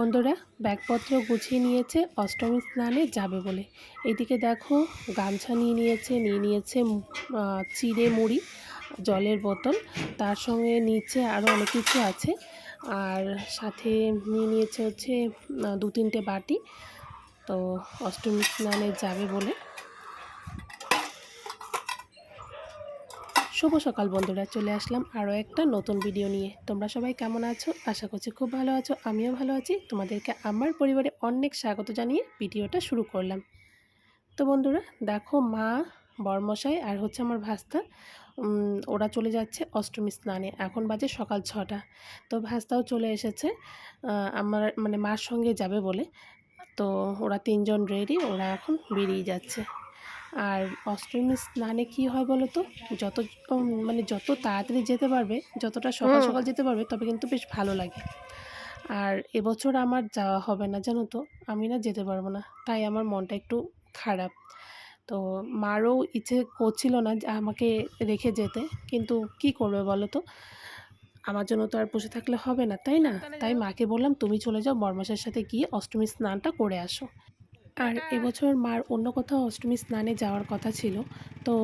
বন্ধুরা ব্যাগপত্র গুছিয়ে নিয়েছে, অষ্টমী স্নানে যাবে বলে। এদিকে দেখো, গামছা নিয়ে নিয়েছে নিয়ে নিয়েছে চিড়ে মুড়ি, জলের বোতল। তার সঙ্গে নিচে আরও অনেক কিছু আছে। আর সাথে নিয়ে নিয়েছে হচ্ছে দু তিনটে বাটি। তো অষ্টমী স্নানে যাবে বলে। শুভ সকাল বন্ধুরা, চলে আসলাম আরও একটা নতুন ভিডিও নিয়ে। তোমরা সবাই কেমন আছো? আশা করছি খুব ভালো আছো, আমিও ভালো আছি। তোমাদেরকে আমার পরিবারে অনেক স্বাগত জানিয়ে ভিডিওটা শুরু করলাম। তো বন্ধুরা, দেখো মা, বরমশাই আর হচ্ছে আমার ভাস্তা ওরা চলে যাচ্ছে অষ্টমী স্নানে। এখন বাজে সকাল ছটা। তো ভাস্তাও চলে এসেছে আমার মানে মার সঙ্গে যাবে বলে। তো ওরা তিনজন রেডি ওরা এখন বেরিয়ে যাচ্ছে। আর অষ্টমী স্নানে কি হয় বলো তো যত মানে যত তাড়াতাড়ি যেতে পারবে যতটা সকাল সকাল যেতে পারবে তবে কিন্তু বেশ ভালো লাগে। আর এবছর আমার যাওয়া হবে না জানো তো? আমি না যেতে পারব না তাই আমার মনটা একটু খারাপ। তো মারও ইচ্ছে করছিল না যে আমাকে রেখে যেতে কিন্তু কি করবে বলো তো আমার জন্য তো আর বসে থাকলে হবে না তাই না? তাই মাকে বললাম তুমি চলে যাও বর্মাসের সাথে গিয়ে অষ্টমী স্নানটা করে আসো। আর এবছর মার অন্য কোথাও অষ্টমী স্নানে যাওয়ার কথা ছিল তো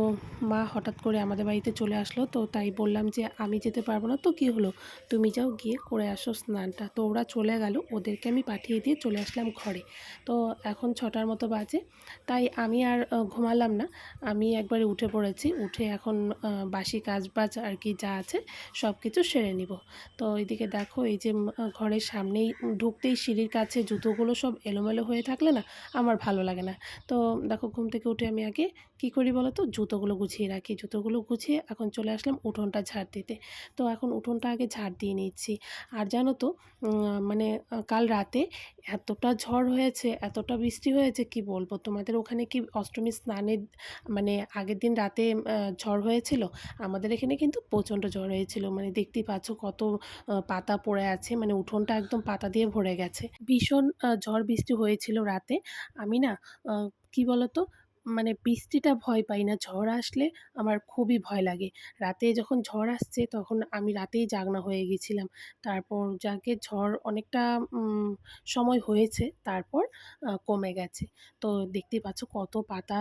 মা হঠাৎ করে আমাদের বাড়িতে চলে আসলো তো তাই বললাম যে আমি যেতে পারব না তো কি হলো? তুমি যাও গিয়ে করে আসো স্নানটা। তো ওরা চলে গেল ওদেরকে আমি পাঠিয়ে দিয়ে চলে আসলাম ঘরে। তো এখন ছটার মতো বাজে তাই আমি আর ঘুমালাম না। আমি একবারে উঠে পড়েছি উঠে এখন বাসি কাজ বাজ আর কি যা আছে সব কিছু সেরে নিব। তো এইদিকে দেখো এই যে ঘরের সামনেই ঢুকতেই সিঁড়ির কাছে জুতোগুলো সব এলোমেলো হয়ে থাকলে না আমার ভালো লাগে না। তো দেখো, ঘুম থেকে উঠে আমি আগে কী করি বলো তো জুতোগুলো গুছিয়ে রাখি। জুতোগুলো গুছিয়ে এখন চলে আসলাম উঠোনটা ঝাড় দিতে। তো এখন উঠোনটা আগে ঝাড় দিয়ে নিচ্ছি। আর জানো তো মানে কাল রাতে এতটা ঝড় হয়েছে, এতটা বৃষ্টি হয়েছে, কি বলব? তোমাদের ওখানে কি অষ্টমী স্নানের মানে আগের দিন রাতে ঝড় হয়েছিল? আমাদের এখানে কিন্তু প্রচণ্ড ঝড় হয়েছিল। মানে দেখতেই পাচ্ছ কত পাতা পড়ে আছে। মানে উঠোনটা একদম পাতা দিয়ে ভরে গেছে। ভীষণ ঝড় বৃষ্টি হয়েছিল রাতে। আমি না কি বলতো? মানে বৃষ্টিটা ভয় পাই না। ঝড় আসলে আমার খুবই ভয় লাগে। রাতে যখন ঝড় আসছে তখন আমি রাতেই জাগনা হয়ে গেছিলাম। তারপর যাকে ঝড় অনেকটা সময় হয়েছে তারপর কমে গেছে। তো দেখতেই পাচ্ছ কত পাতা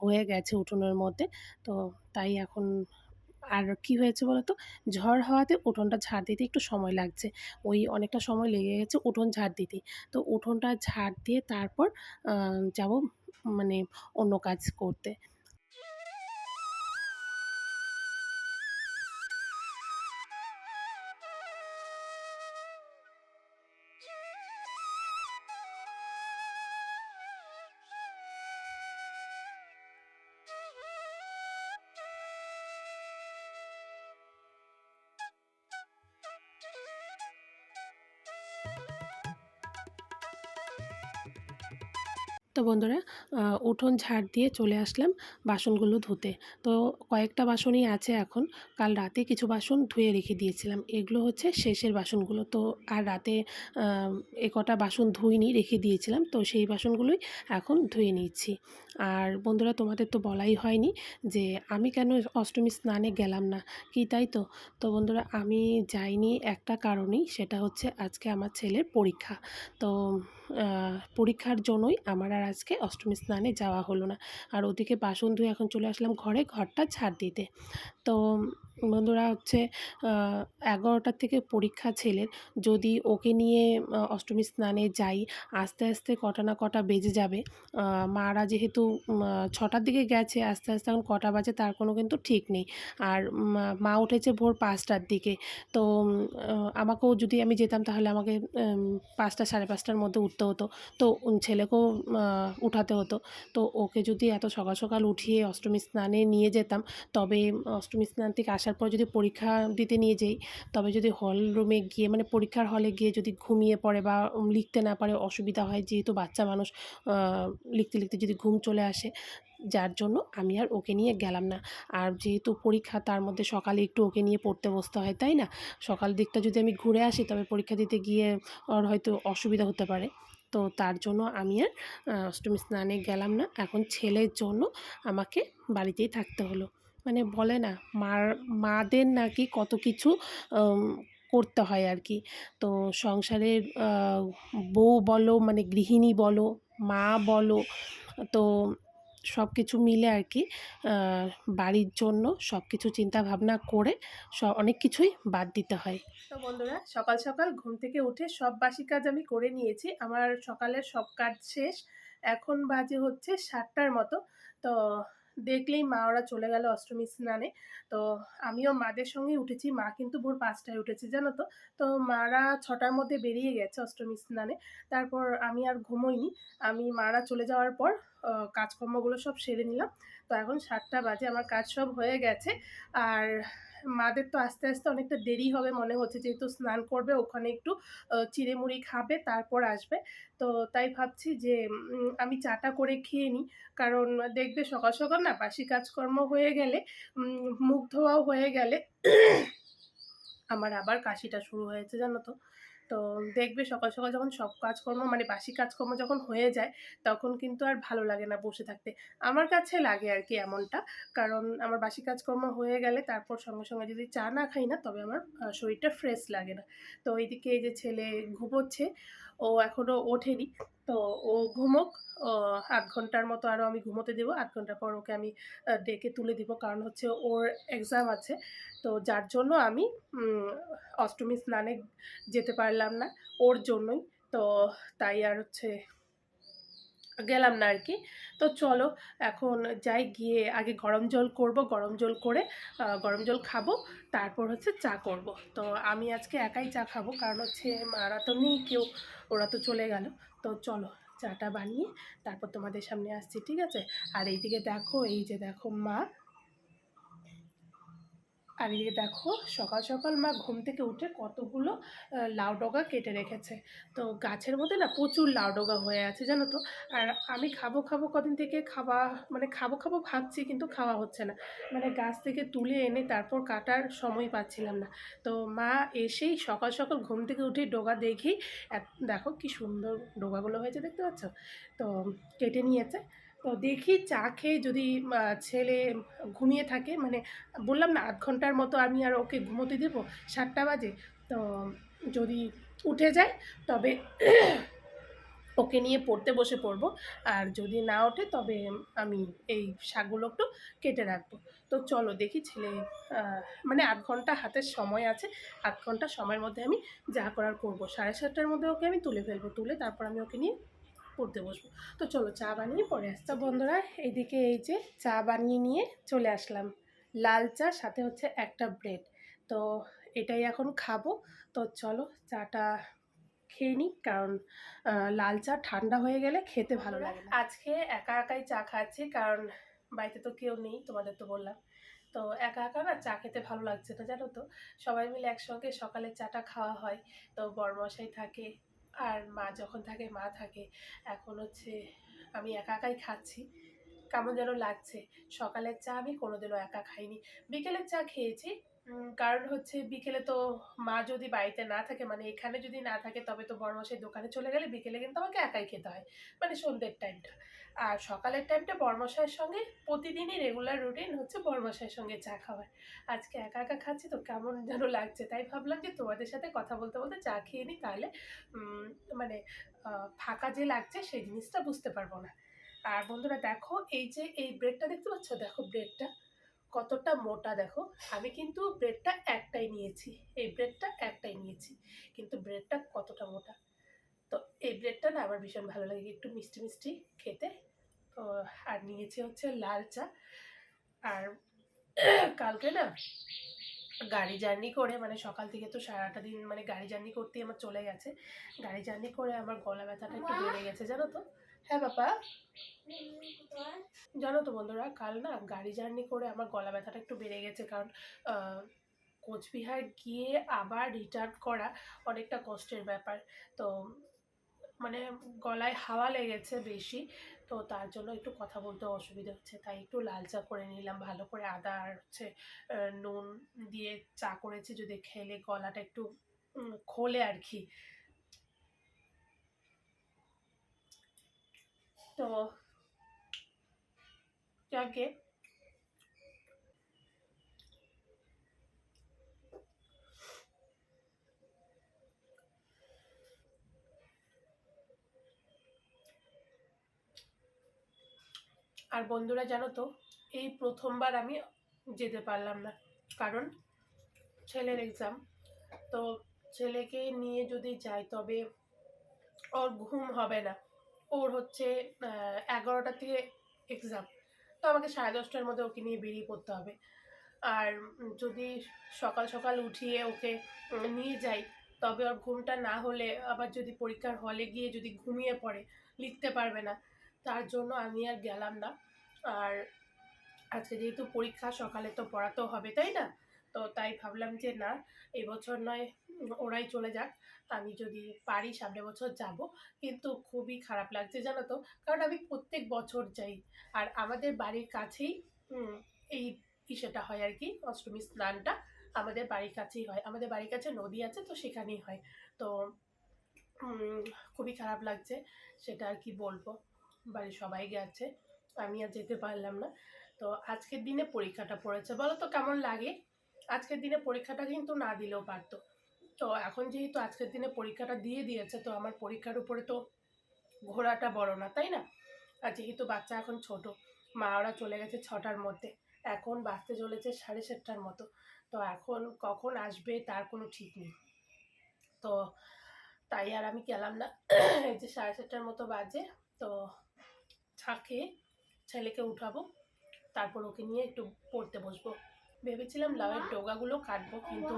হয়ে গেছে উঠোনের মধ্যে। তো তাই এখন আর কি হয়েছে বলো তো ঝড় হওয়াতে উঠোনটা ঝাড় দিতে একটু সময় লাগছে। ওই অনেকটা সময় লেগে গেছে উঠোন ঝাড় দিতে। তো উঠোনটা ঝাড় দিয়ে তারপর যাব মানে অন্য কাজ করতে। তো বন্ধুরা উঠোন ঝাড় দিয়ে চলে আসলাম বাসনগুলো ধুতে। তো কয়েকটা বাসনই আছে এখন। কাল রাতে কিছু বাসন ধুয়ে রেখে দিয়েছিলাম। এগুলো হচ্ছে শেষের বাসনগুলো। তো আর রাতে এ কটা বাসন ধুইনি, রেখে দিয়েছিলাম। তো সেই বাসনগুলোই এখন ধুয়ে নিচ্ছি। আর বন্ধুরা, তোমাদের তো বলাই হয়নি যে আমি কেন অষ্টমী স্নানে গেলাম না? কি তাই তো? তো বন্ধুরা, আমি যাইনি একটা কারণেই, সেটা হচ্ছে আজকে আমার ছেলের পরীক্ষা। তো পরীক্ষার জন্যই আমার আর আজকে অষ্টমী স্নানে যাওয়া হলো না। আর ওদিকে বাসন ধুয়ে এখন চলে আসলাম ঘরে, ঘরটা ছাড় দিতে। তো বন্ধুরা হচ্ছে এগারোটার থেকে পরীক্ষা ছেলের যদি ওকে নিয়ে অষ্টমী স্নানে যাই, আস্তে আস্তে কটা না কটা বেজে যাবে। মারা যেহেতু ছটার দিকে গেছে, আস্তে আস্তে এখন কটা বাজে, তার কোনো কিন্তু ঠিক নেই। আর মা উঠেছে ভোর পাঁচটার দিকে। তো আমাকেও যদি আমি যেতাম তাহলে আমাকে পাঁচটা, সাড়ে পাঁচটার মধ্যে উঠতে হতো। তো ছেলেকেও উঠাতে হতো। তো ওকে যদি এত সকাল সকাল উঠিয়ে অষ্টমী স্নানে নিয়ে যেতাম, তবে অষ্টমী থেকে আসার পর যদি পরীক্ষা দিতে নিয়ে যাই, তবে যদি হল রুমে গিয়ে মানে পরীক্ষার হলে গিয়ে যদি ঘুমিয়ে পড়ে বা লিখতে না পারে, অসুবিধা হয়, যেহেতু বাচ্চা মানুষ লিখতে লিখতে যদি ঘুম চলে আসে, যার জন্য আমি আর ওকে নিয়ে গেলাম না। আর যেহেতু পরীক্ষা, তার মধ্যে সকালে একটু ওকে নিয়ে পড়তে বসতে হয়, তাই না? সকাল দিকটা যদি আমি ঘুরে আসি, তবে পরীক্ষা দিতে গিয়ে ওর হয়তো অসুবিধা হতে পারে। তো তার জন্য আমি আর অষ্টমী স্নানে গেলাম না। এখন ছেলের জন্য আমাকে বাড়িতেই থাকতে হলো। মানে বলে না, মার, মাদের নাকি কত কিছু করতে হয় আর কি তো সংসারের বউ বলো মানে গৃহিণী বলো, মা বলো, তো সব কিছু মিলে আর কি বাড়ির জন্য সব কিছু চিন্তা ভাবনা করে সব অনেক কিছুই বাদ দিতে হয়। তো বন্ধুরা, সকাল সকাল ঘুম থেকে উঠে সব বাসি কাজ আমি করে নিয়েছি। আমার সকালের সব কাজ শেষ। এখন বাজে হচ্ছে সাতটার মতো। তো দেখলেই মা, ওরা চলে গেল অষ্টমী স্নানে। তো আমিও মাদের সঙ্গে উঠেছি। মা কিন্তু ভোর পাঁচটায় উঠেছে, জানো তো? তো মারা ছটার মধ্যে বেরিয়ে গেছে অষ্টমী স্নানে। তারপর আমি আর ঘুমোইনি। আমি মারা চলে যাওয়ার পর কাজকর্মগুলো সব সেরে নিলাম। তো এখন সাতটা বাজে, আমার কাজ সব হয়ে গেছে। আর মাদের তো আস্তে আস্তে অনেকটা দেরি হবে মনে হচ্ছে, যেহেতু স্নান করবে, ওখানে একটু চিড়েমুড়ি খাবে, তারপর আসবে। তো তাই ভাবছি যে আমি চাটা করে খেয়ে নিই। কারণ দেখবে সকাল সকাল না বাসি কাজকর্ম হয়ে গেলে মুখ ধোয়াও হয়ে গেলে, আমার আবার কাশিটা শুরু হয়েছে, জানো তো। তো দেখবে সকাল সকাল যখন সব কাজকর্ম মানে বাসি কাজকর্ম যখন হয়ে যায়, তখন কিন্তু আর ভালো লাগে না বসে থাকতে। আমার কাছে লাগে আর কি এমনটা। কারণ আমার বাসি কাজকর্ম হয়ে গেলে তারপর সঙ্গে সঙ্গে যদি চা না খাই না, তবে আমার শরীরটা ফ্রেশ লাগে না। তো এইদিকে এই যে ছেলে ঘুমোচ্ছে, ও এখনও ওঠেনি। তো ও ঘুমোক। আধ ঘণ্টার মতো আরও আমি ঘুমোতে দেবো। আধ ঘণ্টা পর ওকে আমি ডেকে তুলে দিব। কারণ হচ্ছে ওর এক্সাম আছে। তো যার জন্য আমি অষ্টমী স্নানে যেতে পারলাম না। ওর জন্যই। তো তাই আর হচ্ছে গেলাম না আর কি তো চলো, এখন যাই, গিয়ে আগে গরম জল করব, গরম জল করে গরম জল খাব, তারপর হচ্ছে চা করব। তো আমি আজকে একাই চা খাব, কারণ হচ্ছে মারা তো নেই কেউ, ওরা তো চলে গেল। তো চলো, চাটা বানিয়ে তারপর তোমাদের সামনে আসছি, ঠিক আছে? আর এইদিকে দেখো, এই যে দেখো মা আর এদিকে দেখো, সকাল সকাল মা ঘুম থেকে উঠে কতগুলো লাউ ডগা কেটে রেখেছে। তো গাছের মধ্যে না প্রচুর লাউ ডগা হয়ে আছে, জানো তো? আর আমি খাব খাব কদিন থেকে খাওয়া মানে খাব খাব ভাবছি, কিন্তু খাওয়া হচ্ছে না। মানে গাছ থেকে তুলে এনে তারপর কাটার সময় পাচ্ছিলাম না। তো মা এসেই সকাল সকাল ঘুম থেকে উঠে ডোগা এত- দেখো কি সুন্দর ডোগাগুলো হয়েছে, দেখতে পাচ্ছ? তো কেটে নিয়েছে। তো দেখি চা খেয়ে যদি ছেলে ঘুমিয়ে থাকে মানে বললাম না, আধ ঘণ্টার মতো আমি আর ওকে ঘুমোতে দেবো, সাতটা বাজে। তো যদি উঠে যায়, তবে ওকে নিয়ে পড়তে বসে পড়ব। আর যদি না ওঠে, তবে আমি এই শাকগুলো একটু কেটে রাখব। তো চলো দেখি ছেলে মানে আধ ঘণ্টা হাতের সময় আছে, আধ ঘণ্টা সময়ের মধ্যে আমি যা করার করব। সাড়ে সাতটার মধ্যে ওকে আমি তুলে ফেলব, তুলে তারপর আমি ওকে নিয়ে পড়তে বসবো। তো চলো চা বানিয়ে পরে আসছি। তো বন্ধুরা এইদিকে এই যে চা বানিয়ে নিয়ে চলে আসলাম। লাল চা সাথে হচ্ছে একটা ব্রেড। তো এটাই এখন খাব। তো চলো চাটা খেয়ে নিই কারণ লাল চা ঠান্ডা হয়ে গেলে খেতে ভালো লাগে আজকে একা একাই চা খাচ্ছি কারণ বাড়িতে তো কেউ নেই তোমাদের তো বললাম। তো একা একা না চা খেতে ভালো লাগছে না জানো তো? সবাই মিলে একসঙ্গে সকালে চাটা খাওয়া হয়। তো বড়মশাই থাকে আর মা যখন থাকে মা থাকে। এখন হচ্ছে আমি একা একাই খাচ্ছি। কেমন যেন লাগছে। সকালের চা আমি কোনোদিনও একা খাইনি। বিকেলের চা খেয়েছি কারণ হচ্ছে বিকেলে তো মা যদি বাড়িতে না থাকে মানে এখানে যদি না থাকে, তবে তো বড়মশাই দোকানে চলে গেলে বিকেলে কিন্তু আমাকে একাই খেতে হয় মানে সন্ধ্যের টাইমটা আর সকালের টাইমটা বর্মশাইয়ের সঙ্গে প্রতিদিনই রেগুলার রুটিন হচ্ছে বর্মশাইয়ের সঙ্গে চা খাওয়ার। আজকে একা একা খাচ্ছি তো কেমন যেন লাগছে, তাই ভাবলাম যে তোমাদের সাথে কথা বলতে বলতে চা খেয়ে নিই তাহলে মানে ফাঁকা যে লাগছে সেই জিনিসটা বুঝতে পারব না। আর বন্ধুরা দেখো, এই যে এই ব্রেডটা দেখতে পাচ্ছ? দেখো ব্রেডটা কতটা মোটা দেখো। আমি কিন্তু ব্রেডটা একটাই নিয়েছি। এই ব্রেডটা একটাই নিয়েছি। কিন্তু ব্রেডটা কতটা মোটা? তো এই ব্রেডটা না আমার ভীষণ ভালো লাগে। একটু মিষ্টি মিষ্টি খেতে। তো, আর নিয়েছি হচ্ছে লাল চা। আর কালকে না গাড়ি জার্নি করে মানে সকাল থেকে তো সারাটা দিন মানে গাড়ি জার্নি করতেই আমার চলে গেছে। গাড়ি জার্নি করে আমার গলা ব্যথাটা একটু বেড়ে গেছে, জানো তো? হ্যাঁ বাবা। জানো তো বন্ধুরা, কাল না গাড়ি জার্নি করে আমার গলা ব্যথাটা একটু বেড়ে গেছে কারণ কোচবিহার গিয়ে আবার রিটার্ন করা অনেকটা কষ্টের ব্যাপার। তো মানে গলায় হাওয়া লেগেছে বেশি, তো তার জন্য একটু কথা বলতে অসুবিধা হচ্ছে। তাই একটু লাল চা করে নিলাম, ভালো করে আদা আর হচ্ছে নুন দিয়ে চা করেছি, যদি খেলে গলাটা একটু খোলে আর কি। তো যাকে আর বন্ধুরা, জানো তো, এই প্রথমবার আমি যেতে পারলাম না। কারণ ছেলের এক্সাম তো ছেলেকে নিয়ে যদি যাই, তবে ওর ঘুম হবে না। ওর হচ্ছে এগারোটা থেকে এক্সাম তো আমাকে সাড়ে দশটার মধ্যে ওকে নিয়ে বেরিয়ে পড়তে হবে। আর যদি সকাল সকাল উঠিয়ে ওকে নিয়ে যাই, তবে ওর ঘুমটা না হলে আবার যদি পরীক্ষার হলে গিয়ে যদি ঘুমিয়ে পড়ে, লিখতে পারবে না। তার জন্য আমি আর গেলাম না। আর আজকে যেহেতু পরীক্ষা, সকালে তো পড়াতেও হবে, তাই না? তো তাই ভাবলাম যে না, এবছর নয় ওরাই চলে যাক। আমি যদি পারি সামনে বছর যাব। কিন্তু খুবই খারাপ লাগছে জানো তো, কারণ আমি প্রত্যেক বছর যাই। আর আমাদের বাড়ির কাছেই এই ইসেটা হয় আর কি, অষ্টমী স্নানটা আমাদের বাড়ির কাছেই হয়। আমাদের বাড়ির কাছে নদী আছে তো সেখানেই হয়। তো খুবই খারাপ লাগছে, সেটা আর কি বলব। বাড়ির সবাই গেছে, আমি আর যেতে পারলাম না। তো আজকের দিনে পরীক্ষাটা পড়েছে। বলো তো কেমন লাগে? আজকের দিনে পরীক্ষাটা কিন্তু না দিলেও পারতো। তো এখন যেহেতু আজকের দিনে পরীক্ষাটা দিয়ে দিয়েছে, তো আমার পরীক্ষার উপরে তো ঘোরাটা বড় না, তাই না? আর যেহেতু বাচ্চা এখন ছোট, মা ওরা চলে গেছে ছটার মধ্যে, এখন বাঁচতে চলেছে সাড়ে সাতটার মতো। তো এখন কখন আসবে তার কোনো ঠিক নেই। তো তাই আর আমি গেলাম না। এই যে সাড়ে সাতটার মতো বাজে, তো খেয়ে ছেলেকে উঠাবো, তারপর ওকে নিয়ে একটু পড়তে বসবো। ভেবেছিলাম লাউয়ের ডোগাগুলো কাটবো কিন্তু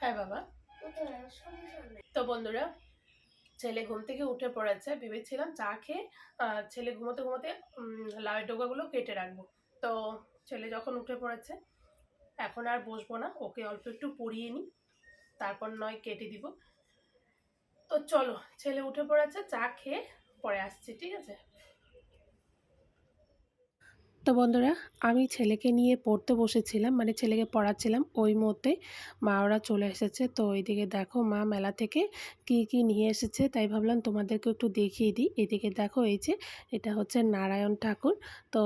হ্যাঁ বাবা। তো বন্ধুরা ছেলে ঘুম থেকে উঠে পড়েছে। ভেবেছিলাম চা খেয়ে ছেলে ঘুমোতে ঘুমোতে লাউয়ের ডোকাগুলো কেটে রাখব। তো ছেলে যখন উঠে পড়েছে এখন আর বসবো না ওকে অল্প একটু পড়িয়ে নিই তারপর নয় কেটে দিব। তো চলো ছেলে উঠে পড়েছে চা খেয়ে পরে আসছি ঠিক আছে? তো বন্ধুরা, আমি ছেলেকে নিয়ে পড়তে বসেছিলাম মানে ছেলেকে পড়াচ্ছিলাম। ওই মুহূর্তে মা ওরা চলে এসেছে। তো এইদিকে দেখো মা মেলা থেকে কি কি নিয়ে এসেছে, তাই ভাবলাম তোমাদেরকে একটু দেখিয়ে দিই। এদিকে দেখো এই যে, এটা হচ্ছে নারায়ণ ঠাকুর। তো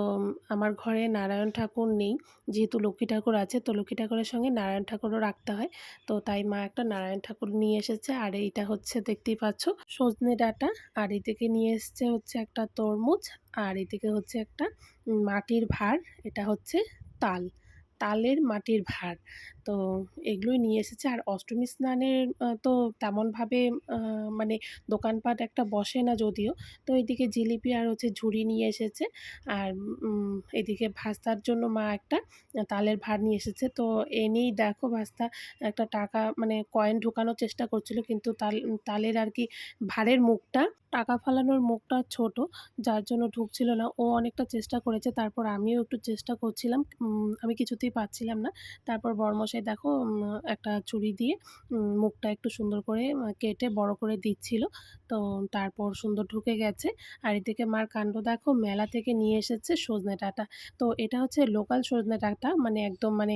আমার ঘরে নারায়ণ ঠাকুর নেই, যেহেতু লক্ষ্মী ঠাকুর আছে, তো লক্ষ্মী ঠাকুরের সঙ্গে নারায়ণ ঠাকুরও রাখতে হয়। তো তাই মা একটা নারায়ণ ঠাকুর নিয়ে এসেছে, আর এইটা হচ্ছে দেখতেই পাচ্ছ সজনে ডাটা। আর এদিকে নিয়ে এসেছে হচ্ছে একটা তরমুজ। আর এদিকে হচ্ছে একটা মাটির ভাঁড় এটা হচ্ছে তাল। তালের মাটির ভাঁড় তো এগুলোই নিয়ে এসেছে। আর অষ্টমী স্নানের তো তেমনভাবে মানে দোকানপাট একটা বসে না যদিও। তো এদিকে জিলিপি আর হচ্ছে ঝুড়ি নিয়ে এসেছে। আর এদিকে ভাস্তার জন্য মা একটা তালের ভাঁড় নিয়ে এসেছে। তো এনেই দেখো ভাস্তা, একটা টাকা মানে কয়েন ঢুকানোর চেষ্টা করছিল, কিন্তু তাল, তালের আর কি ভাঁড়ের মুখটা, টাকা ফালানোর মুখটা ছোট, যার জন্য ঢুকছিল না। ও অনেকটা চেষ্টা করেছে, তারপর আমিও একটু চেষ্টা করছিলাম আমি কিছুতেই পাচ্ছিলাম না। তারপর বড়মশাই দেখো একটা ছুরি দিয়ে মুখটা একটু সুন্দর করে কেটে বড় করে দিচ্ছিল। তো তারপর সুন্দর ঢুকে গেছে। আর এদিকে মার কাণ্ড দেখো, মেলা থেকে নিয়ে এসেছে সজনে ডাঁটা। তো এটা হচ্ছে লোকাল সজনে ডাঁটা মানে একদম মানে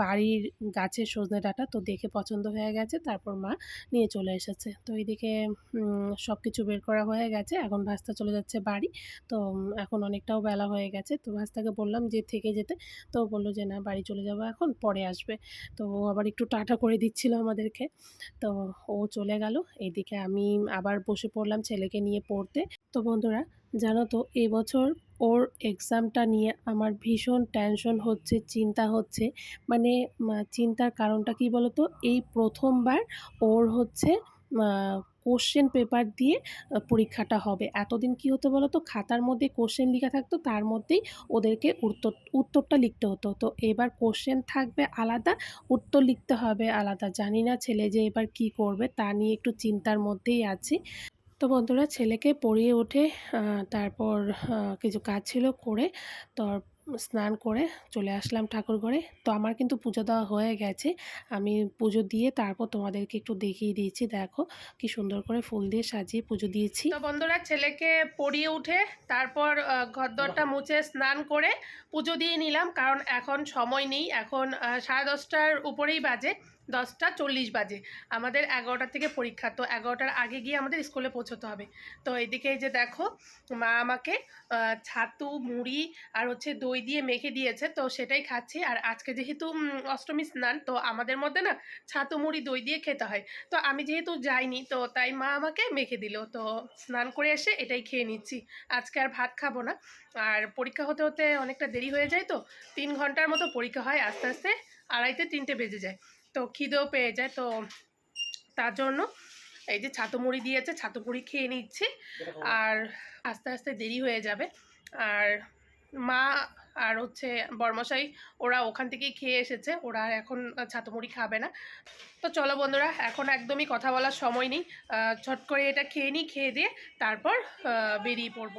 বাড়ির গাছের সজনে ডাঁটা। তো দেখে পছন্দ হয়ে গেছে, তারপর মা নিয়ে চলে এসেছে। তো এইদিকে সব কিছু বের করা হয়ে গেছে। এখন ভাস্তা চলে যাচ্ছে বাড়ি। তো এখন অনেকটাও বেলা হয়ে গেছে। তো ভাস্তাকে বললাম যে, থেকে যেতে। তো বলল যে, না, বাড়ি চলে যাব এখন, পরে আসবে। তো ও আবার একটু টাটা করে দিচ্ছিল আমাদেরকে। তো ও চলে গেল। এদিকে আমি আবার বসে পড়লাম ছেলেকে নিয়ে পড়তে। তো বন্ধুরা, জানো তো এবছর ওর এক্সামটা নিয়ে আমার ভীষণ টেনশন হচ্ছে, চিন্তা হচ্ছে। মানে চিন্তার কারণটা কি বলো তো এই প্রথমবার ওর হচ্ছে কোশ্চেন পেপার দিয়ে পরীক্ষাটা হবে। এতদিন কি হতো বলো তো খাতার মধ্যে কোশ্চেন লেখা থাকতো, তার মধ্যেই ওদেরকে উত্তর, উত্তরটা লিখতে হতো। তো এবার কোশ্চেন থাকবে আলাদা, উত্তর লিখতে হবে আলাদা। জানি না ছেলে যে এবার কি করবে, তা নিয়ে একটু চিন্তার মধ্যেই আছি। তো বন্ধুরা, ছেলেকে পড়িয়ে ওঠে তারপর কিছু কাজ ছিল করে তো স্নান করে চলে আসলাম ঠাকুর ঘরে। তো আমার কিন্তু পুজো দেওয়া হয়ে গেছে। আমি পুজো দিয়ে তারপর তোমাদেরকে একটু দেখিয়ে দিয়েছি। দেখো কি সুন্দর করে ফুল দিয়ে সাজিয়ে পুজো দিয়েছি। তো বন্ধুরা ছেলেকে পড়িয়ে উঠে তারপর ঘরদরটা মুছে স্নান করে পুজো দিয়ে নিলাম। কারণ এখন সময় নেই। এখন সাড়ে দশটার উপরেই বাজে। দশটা চল্লিশ বাজে। আমাদের এগারোটার থেকে পরীক্ষা, তো এগারোটার আগে গিয়ে আমাদের স্কুলে পৌঁছতে হবে। তো এদিকে যে দেখো, মা আমাকে ছাতু, মুড়ি আর হচ্ছে দই দিয়ে মেখে দিয়েছে, তো সেটাই খাচ্ছি। আর আজকে যেহেতু অষ্টমী স্নান, তো আমাদের মধ্যে না ছাতু, মুড়ি, দই দিয়ে খেতে হয়। তো আমি যেহেতু যাইনি, তো তাই মা আমাকে মেখে দিল। তো স্নান করে এসে এটাই খেয়ে নিচ্ছি। আজকে আর ভাত খাব না। আর পরীক্ষা হতে হতে অনেকটা দেরি হয়ে যায় তো, তিন ঘণ্টার মতো পরীক্ষা হয়, আস্তে আস্তে আড়াইতে তিনটে বেজে যায়। তো খিদেও পেয়ে যায়। তো তার জন্য এই যে ছাতু মুড়ি দিয়েছে, ছাতু মুড়ি খেয়ে নিচ্ছি। আর আস্তে আস্তে দেরি হয়ে যাবে। আর মা আর হচ্ছে বর্মশাই, ওরা ওখান থেকেই খেয়ে এসেছে। ওরা এখন ছাতু মুড়ি খাবে না। তো চলো বন্ধুরা, এখন একদমই কথা বলার সময় নেই। ছট করে এটা খেয়ে নিই, খেয়ে দিয়ে তারপর বেরিয়ে পড়ব।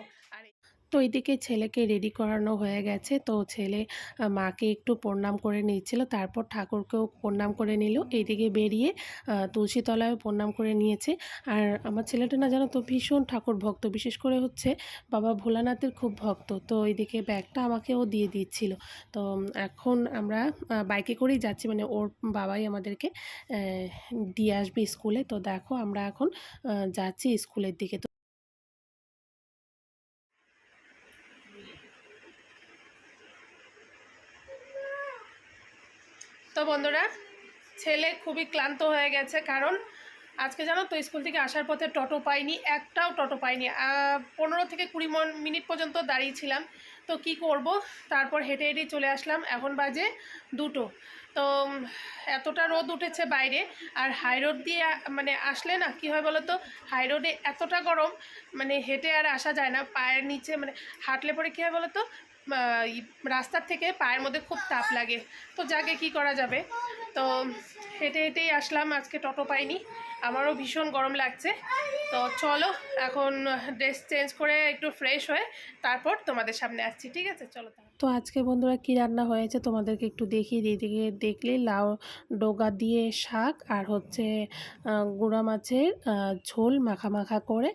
তো এদিকে ছেলেকে রেডি করানো হয়ে গেছে। তো ছেলে মাকে একটু প্রণাম করে নিচ্ছিল। তারপর ঠাকুরকেও প্রণাম করে নিল। এইদিকে বেরিয়ে আহ, তুলসীতলায় প্রণাম করে নিয়েছে। আর আমার ছেলেটা না জানো তো ভীষণ ঠাকুর ভক্ত। বিশেষ করে হচ্ছে বাবা ভোলানাথের খুব ভক্ত। তো এইদিকে ব্যাগটা আমাকেও দিয়ে দিচ্ছিল। তো এখন আমরা বাইকে করেই যাচ্ছি। মানে ওর বাবাই আমাদেরকে দিয়ে আসবে স্কুলে। তো দেখো আমরা এখন যাচ্ছি স্কুলের দিকে। তো তো বন্ধুরা, ছেলে খুবই ক্লান্ত হয়ে গেছে কারণ আজকে জানো তো স্কুল থেকে আসার পথে টোটো পাইনি, একটাও টোটো পাইনি। পনেরো থেকে কুড়ি মন- মিনিট পর্যন্ত দাঁড়িয়েছিলাম। তো কি করব? তারপর হেঁটে হেঁটে চলে আসলাম। এখন বাজে দুটো। তো এতটা রোদ উঠেছে বাইরে। আর হাই রোড দিয়ে মানে আসলে না, কী হয় বলো তো হাই রোডে এতটা গরম মানে হেঁটে আর আসা যায় না। পায়ের নিচে মানে হাঁটলে পরে কী হয় বলো তো রাস্তার থেকে পায়ের মধ্যে খুব তাপ লাগে। তো যাকে কি করা যাবে? তো হেঁটে হেঁটেই আসলাম, আজকে টোটো পাইনি। আমারও ভীষণ গরম লাগছে। তো চলো, এখন ড্রেস চেঞ্জ করে একটু ফ্রেশ হয়ে তারপর তোমাদের সামনে আসছি, ঠিক আছে? চলো তো আজকে বন্ধুরা কি রান্না হয়েছে তোমাদেরকে একটু দেখিয়ে দিই। দিকে দেখলে লাউ ডোগা দিয়ে শাক আর হচ্ছে গুঁড়া মাছের ঝোল মাখা মাখা করে।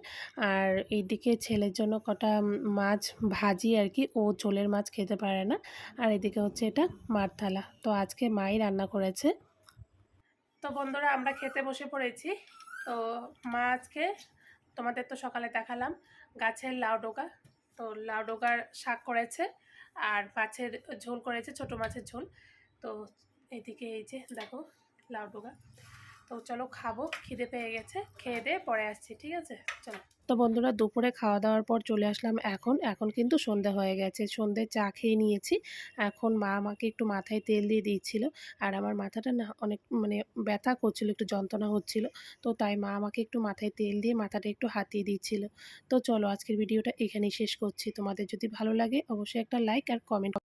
আর এইদিকে ছেলের জন্য কটা মাছ ভাজি আর কি, ও ঝোলের মাছ খেতে পারে না। আর এদিকে হচ্ছে এটা মার থালা। তো আজকে মাই রান্না করেছে। তো বন্ধুরা আমরা খেতে বসে পড়েছি। তো মা আজকে তোমাদের তো সকালে দেখালাম গাছের লাউ ডোকা তো লাউ ডোকার শাক করেছে। আর মাছের ঝোল করেছে ছোট মাছের ঝোল। তো এদিকে এই যে দেখো লাউ ডোকা তো চলো খাব, খিদে পেয়ে গেছে, খেয়ে দিয়ে পরে আসছি, ঠিক আছে? চলো। তো বন্ধুরা, দুপুরে খাওয়া দাওয়ার পর চলে আসলাম এখন। এখন কিন্তু সন্ধে হয়ে গেছে, সন্ধে চা খেয়ে নিয়েছি। এখন মা আমাকে একটু মাথায় তেল দিয়ে দিচ্ছিল আর আমার মাথাটা না অনেক মানে ব্যথা করছিল, একটু যন্ত্রণা হচ্ছিল। তো তাই মা আমাকে একটু মাথায় তেল দিয়ে মাথাটা একটু হাতিয়ে দিচ্ছিল তো চলো, আজকের ভিডিওটা এখানেই শেষ করছি। তোমাদের যদি ভালো লাগে, অবশ্যই একটা লাইক আর কমেন্ট